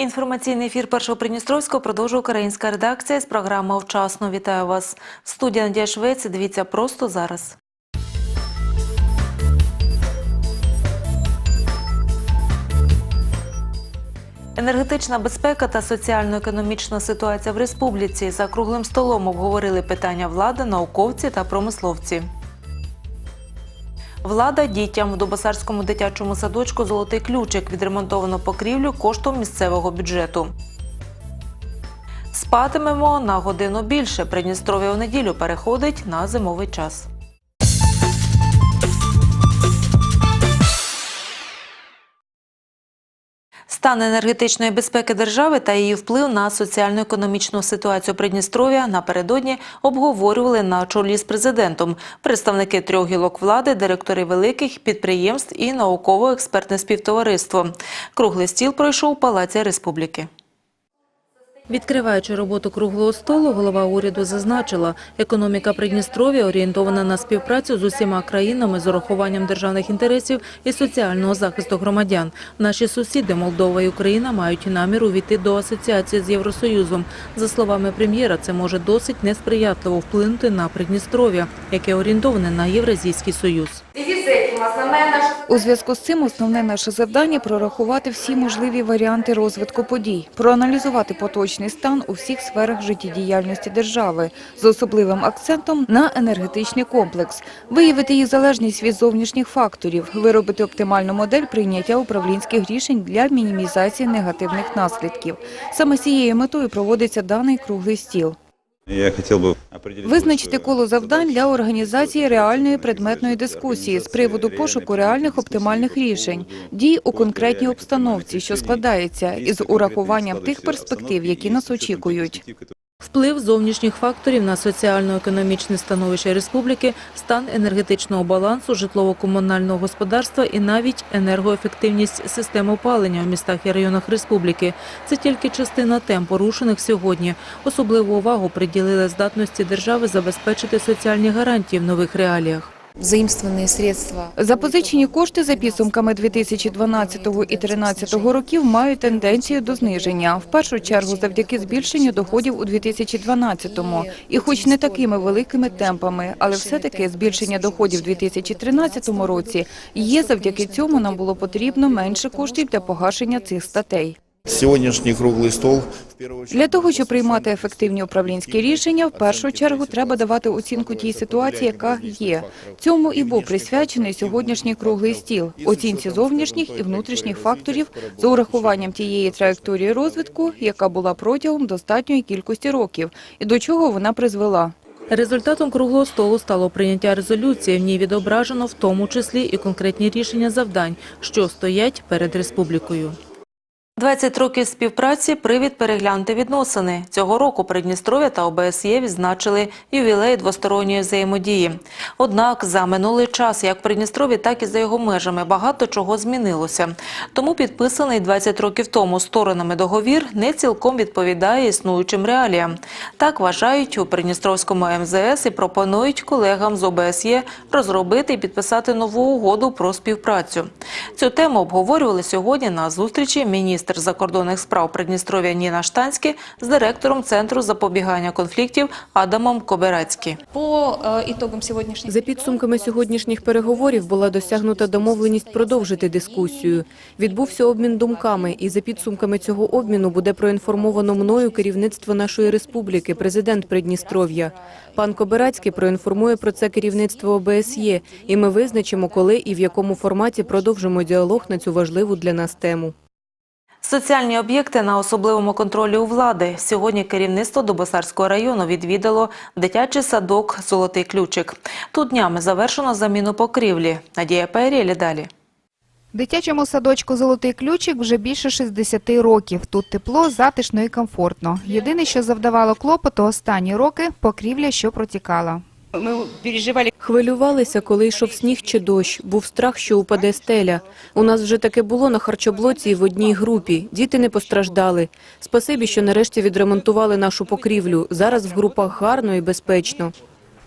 Інформаційний ефір першого Придністровського продовжує українська редакція з програми «Вчасно». Вітаю вас. Студія Надія Швець. Дивіться просто зараз. Енергетична безпека та соціально-економічна ситуація в республіці за круглим столом обговорили питання влади, науковці та промисловці. Влада дітям в Добосарському дитячому садочку Золотий ключик відремонтовано покрівлю коштом місцевого бюджету. Спатимемо на годину більше. Придністров'я у неділю переходить на зимовий час. Стан енергетичної безпеки держави та її вплив на соціально-економічну ситуацію Придністров'я напередодні обговорювали на чолі з президентом представники трьох гілок влади, директори великих підприємств і науково-експертне співтовариство. Круглий стіл пройшов у Палаці Республіки. Відкриваючи роботу круглого столу, голова уряду зазначила, економіка Придністров'я орієнтована на співпрацю з усіма країнами з урахуванням державних інтересів і соціального захисту громадян. Наші сусіди Молдова і Україна мають намір увійти до асоціації з Євросоюзом. За словами прем'єра, це може досить несприятливо вплинути на Придністров'я, яке орієнтоване на Євразійський союз. У зв'язку з цим основне наше завдання – прорахувати всі можливі варіанти розвитку подій, проаналізувати поточний стан у всіх сферах життєдіяльності держави з особливим акцентом на енергетичний комплекс, виявити їх залежність від зовнішніх факторів, виробити оптимальну модель прийняття управлінських рішень для мінімізації негативних наслідків. Саме з цією метою проводиться даний круглий стіл. Я хотів би. Визначити коло завдань для організації реальної предметної дискусії з приводу пошуку реальних оптимальних рішень, дій у конкретній обстановці, що складається із урахуванням тих перспектив, які нас очікують. Вплив зовнішніх факторів на соціально-економічне становище республіки, стан енергетичного балансу, житлово-комунального господарства і навіть енергоефективність систем опалення в містах і районах республіки. Це тільки частина тем, порушених сьогодні. Особливу увагу приділили здатності держави забезпечити соціальні гарантії в нових реаліях. Заимствованные средства. Запозичені кошти за підсумками 2012 і 2013 років мають тенденцію до зниження. В першу чергу завдяки збільшенню доходів у 2012-му. І хоч не такими великими темпами, але все-таки збільшення доходів у 2013 році є завдяки цьому нам було потрібно менше коштів для погашення цих статей. Сьогоднішній круглий стол Для того, щоб приймати ефективні управлінські рішення, в першу чергу треба давати оцінку тій ситуації, яка є. Цьому і був присвячений сьогоднішній круглий стіл – оцінці зовнішніх і внутрішніх факторів з урахуванням тієї траєкторії розвитку, яка була протягом достатньої кількості років, і до чого вона призвела. Результатом круглого столу стало прийняття резолюції. В ній відображено в тому числі і конкретні рішення завдань, що стоять перед республікою. 20 років співпраці – привід переглянути відносини. Цього року Придністров'я та ОБСЄ відзначили ювілей двосторонньої взаємодії. Однак за минулий час, як в Придністров'ї, так і за його межами, багато чого змінилося. Тому підписаний 20 років тому сторонами договір не цілком відповідає існуючим реаліям. Так вважають у Придністровському МЗС і пропонують колегам з ОБСЄ розробити і підписати нову угоду про співпрацю. Цю тему обговорювали сьогодні на зустрічі міністр закордонних справ Придністров'я Ніна Штанські з директором Центру запобігання конфліктів Адамом Коберацькі. По э, итогам За підсумками сьогоднішніх переговорів була досягнута домовленість продовжити дискусію. Відбувся обмін думками, і за підсумками цього обміну буде проінформовано мною керівництво нашої республіки, президент Придністров'я. Пан Кобирацький проінформує про це керівництво ОБСЄ, і ми визначимо, коли і в якому форматі продовжимо діалог на цю важливу для нас тему. Соціальні об'єкти на особливому контролі у влади. Сьогодні керівництво Дубосарського району відвідало дитячий садок «Золотий ключик». Тут днями завершено заміну покрівлі. Надія Перєлі далі. Дитячому садочку «Золотий ключик» вже більше 60 років. Тут тепло, затишно і комфортно. Єдине, що завдавало клопоту останні роки – покрівля, що протікала. Хвилювалися, коли йшов сніг чи дощ. Був страх, що упаде стеля. У нас вже таке було на харчоблоці і в одній групі. Діти не постраждали. Спасибі, що нарешті відремонтували нашу покрівлю. Зараз в групах гарно і безпечно.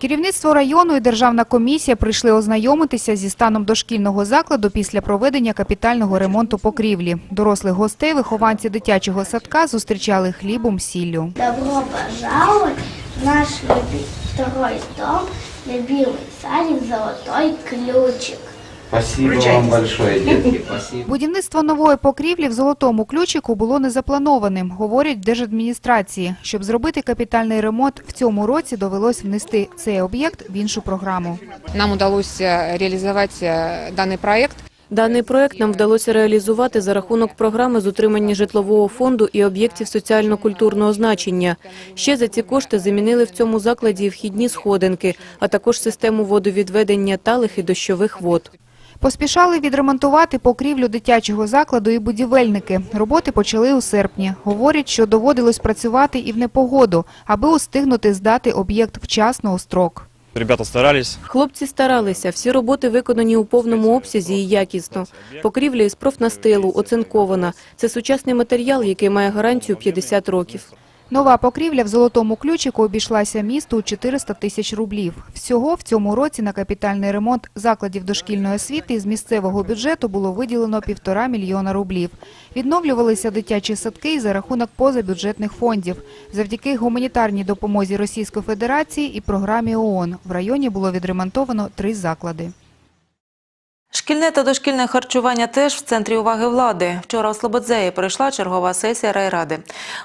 Керівництво району і державна комісія прийшли ознайомитися зі станом дошкільного закладу після проведення капітального ремонту покрівлі. Дорослих гостей вихованці дитячого садка зустрічали хлібом сіллю. Добро пожаловать в наш люби- второй дом, любимый садик «Золотой ключик». Спасибо вам большое, детки. Спасибо. Будівництво нової покрівлі в золотому ключику було незапланованим, говорять в держадміністрації. Щоб зробити капітальний ремонт, в цьому році довелось внести цей об'єкт в іншу програму. Нам удалось э, реализовать э, данный проект. Даний проект нам вдалося реалізувати за рахунок програми з утримання житлового фонду і об'єктів соціально-культурного значення. Ще за ці кошти замінили в цьому закладі вхідні сходинки, а також систему водовідведення талих і дощових вод. Поспішали відремонтувати покрівлю дитячого закладу і будівельники. Роботи почали у серпні. Говорять, що доводилось працювати і в непогоду, аби устигнути здати об'єкт вчасно у строк. Ребята старались. Хлопці старалися, всі роботи виконані у повному обсязі і якісно. Покрівля із профнастилу, оцинкована. Це сучасний матеріал, який має гарантію 50 років. Нова покрівля в золотому ключику обійшлася місту у 400 тисяч рублів. Всього в цьому році на капітальний ремонт закладів дошкільної освіти із місцевого бюджету було виділено півтора мільйона рублів. Відновлювалися дитячі садки за рахунок позабюджетних фондів. Завдяки гуманітарній допомозі Російської Федерації і програмі ООН в районі було відремонтовано три заклади. Шкільне та дошкільне харчування теж в центрі уваги влади. Вчора в Слободзеї пройшла чергова сесія райради.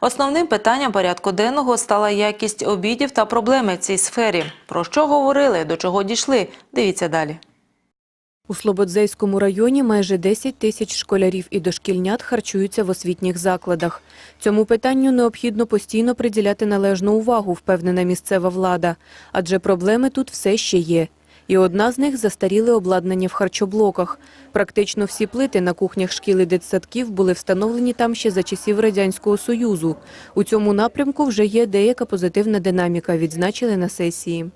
Основним питанням порядку денного стала якість обідів та проблеми в цій сфері. Про що говорили, до чого дійшли? Дивіться далі. У Слободзейському районі майже 10 тисяч школярів і дошкільнят харчуються в освітніх закладах. Цьому питанню необхідно постійно приділяти належну увагу, впевнена місцева влада. Адже проблеми тут все ще є. І одна з них – застаріле обладнання в харчоблоках. Практично всі плити на кухнях шкіл і дитсадків були встановлені там ще за часів Радянського Союзу. У цьому напрямку вже є деяка позитивна динаміка, відзначили на сесії.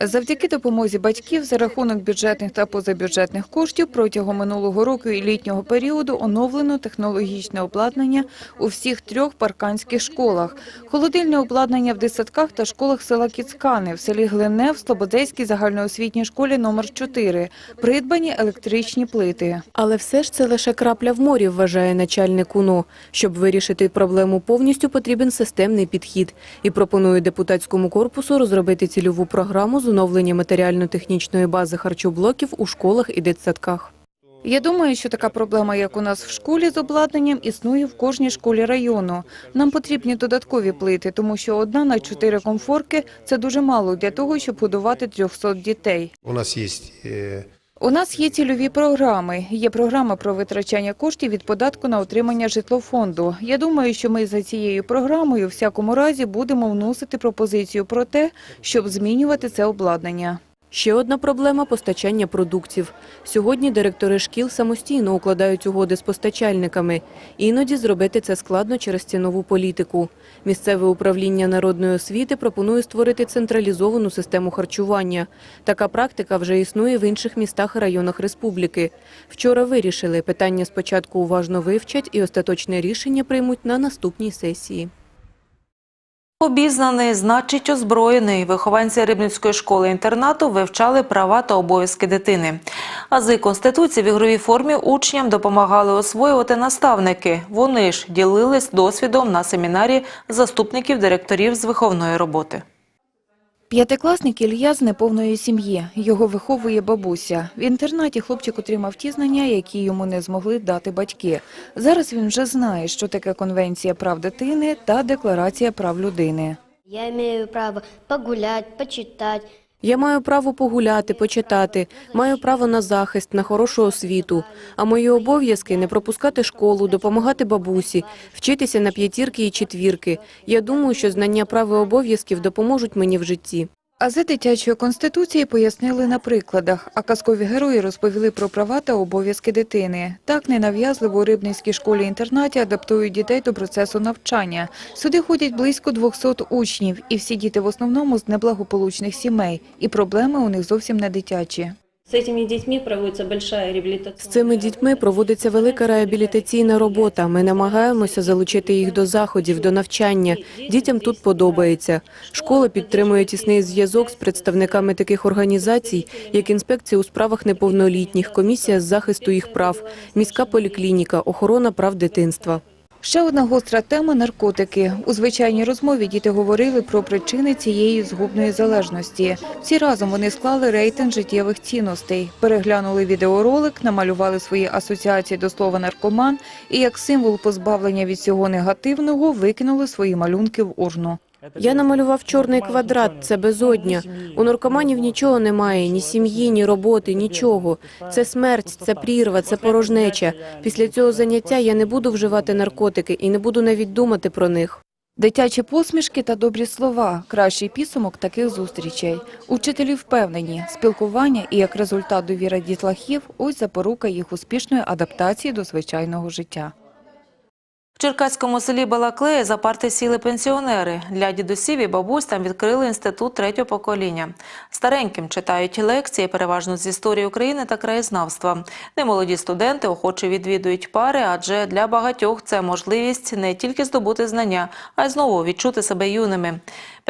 Завдяки допомозі батьків за рахунок бюджетних та позабюджетних коштів протягом минулого року і літнього періоду оновлено технологічне обладнання у всіх трьох парканських школах. Холодильне обладнання в дитсадках та школах села Кіцкани, в селі Глине, в Слободейській загальноосвітній школі номер 4 Придбані електричні плити. Але все ж це лише крапля в морі, вважає начальник УНО. Щоб вирішити проблему повністю, потрібен системний підхід. І пропонує депутатському корпусу розробити цільову програму з оновлення матеріально-технічної бази харчоблоків у школах і дитсадках. Я думаю, що така проблема, як у нас в школі з обладнанням, існує в кожній школі району. Нам потрібні додаткові плити, тому що одна на чотири комфорки – це дуже мало для того, щоб годувати 300 дітей. У нас есть э, У нас є цільові програми. Є програма про витрачання коштів від податку на отримання житлофонду. Я думаю, що ми за цією програмою всякому разі будемо вносити пропозицію про те, щоб змінювати це обладнання. Ще одна проблема – постачання продуктів. Сьогодні директори шкіл самостійно укладають угоди з постачальниками. Іноді зробити це складно через цінову політику. Місцеве управління народної освіти пропонує створити централізовану систему харчування. Така практика вже існує в інших містах і районах республіки. Вчора вирішили, питання спочатку уважно вивчать і остаточне рішення приймуть на наступній сесії. Обізнаний, значить озброєний. Вихованці Рибницької школи-інтернату вивчали права та обов'язки дитини. Ази Конституції в ігровій формі учням допомагали освоювати наставники. Вони ж ділились досвідом на семінарі заступників директорів з виховної роботи. П'ятикласник Ілья з неповної сім'ї. Його виховує бабуся. В інтернаті хлопчик отримав ті знання, які йому не змогли дати батьки. Зараз він вже знає, що таке Конвенція прав дитини та Декларація прав людини. Я маю право погуляти, почитать. Я маю право погуляти, почитати, маю право на захист, на хорошу освіту. А мої обов'язки – не пропускати школу, допомагати бабусі, вчитися на п'ятірки і четвірки. Я думаю, що знання прав і обов'язків допоможуть мені в житті. Ази дитячої конституції пояснили на прикладах, а казкові герої розповіли про права та обов'язки дитини. Так ненав'язливо у Рибницькій школі-інтернаті адаптують дітей до процесу навчання. Сюди ходять близько 200 учнів, і всі діти в основному з неблагополучних сімей. І проблеми у них зовсім не дитячі. С этими детьми проводится большая З цими дітьми проводиться велика реабілітаційна робота. Ми намагаємося залучити їх до заходів, до навчання. Дітям тут подобається. Школа підтримує тісний зв'язок з представниками таких організацій, як інспекція у справах неповнолітніх, комісія з захисту їх прав, міська поліклініка, охорона прав дитинства. Ще одна гостра тема – наркотики. У звичайній розмові діти говорили про причини цієї згубної залежності. Всі разом вони склали рейтинг життєвих цінностей, переглянули відеоролик, намалювали свої асоціації до слова «наркоман» і як символ позбавлення від цього негативного викинули свої малюнки в урну. Я намалював чорний квадрат, це безодня. У наркоманів нічого немає, ні сім'ї, ні роботи, нічого. Це смерть, це прірва, це порожнеча. Після цього заняття я не буду вживати наркотики і не буду навіть думати про них. Дитячі посмішки та добрі слова – кращий підсумок таких зустрічей. Учителі впевнені, спілкування і як результат довіра дітлахів – ось запорука їх успішної адаптації до звичайного життя. Черкаському селі Балаклея за парти сіли пенсіонери. Для дідусів і бабусь там відкрили інститут третього покоління. Стареньким читають лекції, переважно з історії України та краєзнавства. Немолоді студенти охоче відвідують пари, адже для багатьох це можливість не тільки здобути знання, а й знову відчути себе юними.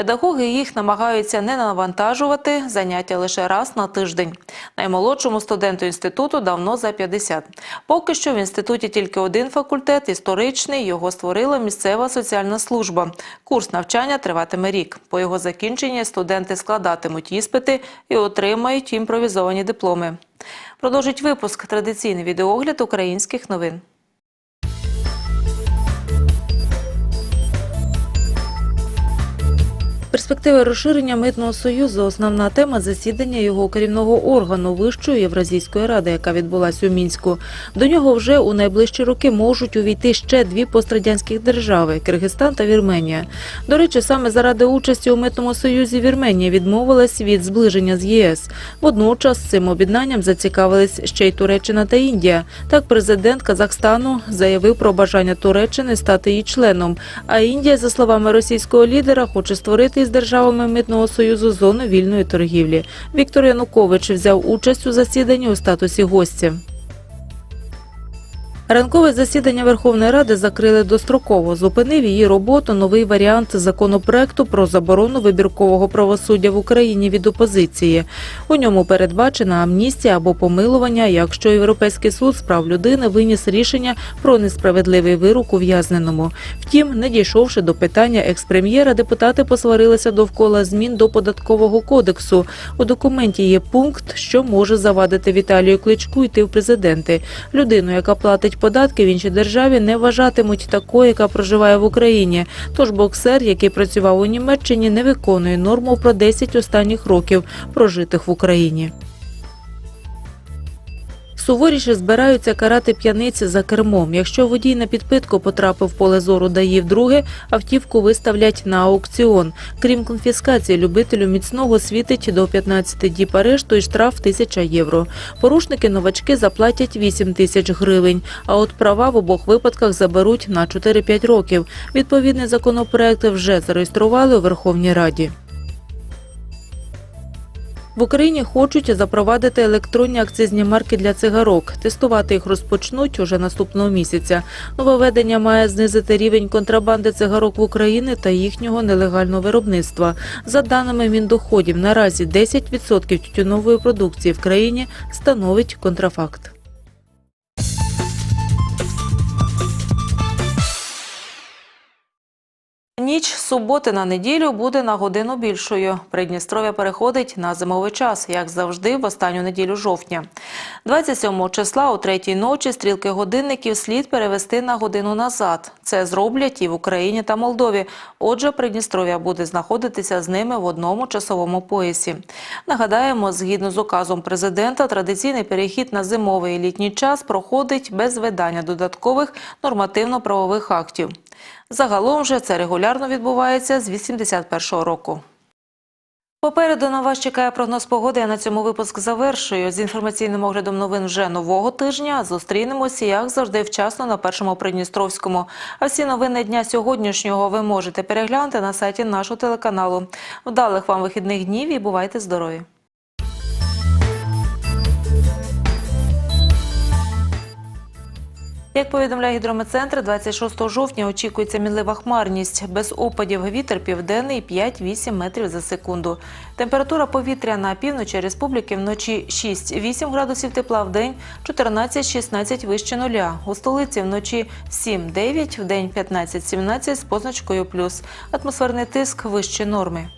Педагоги їх намагаються не навантажувати, заняття лише раз на тиждень. Наймолодшому студенту інституту давно за 50. Поки що в інституті тільки один факультет – історичний. Його створила місцева соціальна служба. Курс навчання триватиме рік. По його закінченні студенти складатимуть іспити і отримають імпровізовані дипломи. Продовжить випуск традиційний відеогляд українських новин. Перспективи розширення митного союзу основна тема засідання його керівного органу Вищої Євразійської ради, яка відбулася у мінську. До нього вже у найближчі роки можуть увійти ще дві пострадянських держави Киргизстан та Вірменія. До речі, саме заради участі у митному союзі Вірменія відмовилась від зближення з ЄС. Водночас цим об'єднанням зацікавились ще й Туреччина та Індія. Так, президент Казахстану заявив про бажання Туреччини стати її членом. А Індія, за словами російського лідера, хоче створити із державами митного союзу зону вільної торгівлі. Віктор Янукович взяв участь у засіданні у статусі гостя. Ранкове засідання Верховної Ради закрили достроково. Зупинив її роботу новий варіант законопроекту про заборону вибіркового правосуддя в Україні від опозиції. У ньому передбачена амністія або помилування, якщо Європейський суд з прав людини виніс рішення про несправедливий вирок ув'язненому. Втім, не дійшовши до питання експрем'єра, депутати посварилися довкола змін до податкового кодексу. У документі є пункт, що може завадити Віталію Кличку йти в президенти. Людину, яка платить податки в іншій державі, не вважатимуть такою, яка проживає в Україні. Тож боксер, який працював у Німеччині, не виконує норму про 10 останніх років прожитих в Україні. Суворіше збираються карати п'яниці за кермом. Якщо водій на підпитку потрапив в поле зору ДАІ вдруге, автівку виставлять на аукціон. Крім конфіскації, любителю міцного світить до 15 діб арешту і штраф 1000 євро. Порушники новачки заплатять 8 тисяч гривень, а от права в обох випадках заберуть на 4-5 років. Відповідний законопроект вже зареєстрували у Верховній Раді. В Україні хочуть запровадити електронні акцизні марки для цигарок. Тестувати їх розпочнуть уже наступного місяця. Нововведення має знизити рівень контрабанди цигарок в Україні та їхнього нелегального виробництва. За даними Міндоходів, наразі 10% тютюнової продукції в країні становить контрафакт. Ніч суботи на неділю буде на годину більшою. Придністров'я переходить на зимовий час, як завжди, в останню неділю жовтня. 27 числа о третій ночі стрілки годинників слід перевести на годину назад. Це зроблять і в Україні та Молдові. Отже, Придністров'я буде знаходитися з ними в одному часовому поясі. Нагадаємо, згідно з указом президента, традиційний перехід на зимовий і літній час проходить без видання додаткових нормативно-правових актів. Загалом же це регулярно відбувається з 81-го року. Попереду на вас чекає прогноз погоди. Я на цьому випуск завершую. З інформаційним оглядом новин вже нового тижня. Зустрінемося, як завжди, вчасно на першому Придністровському. А всі новини дня сьогоднішнього ви можете переглянути на сайті нашого телеканалу. Вдалих вам вихідних днів і бувайте здорові! Як повідомляє гідрометцентр, 26 жовтня очікується мінлива хмарність. Без опадів вітер південний 5-8 метрів за секунду. Температура повітря на півночі республіки вночі 6-8 градусів тепла, в день 14-16 вище нуля. У столиці вночі 7-9, в день 15-17 з позначкою плюс. Атмосферний тиск вище норми.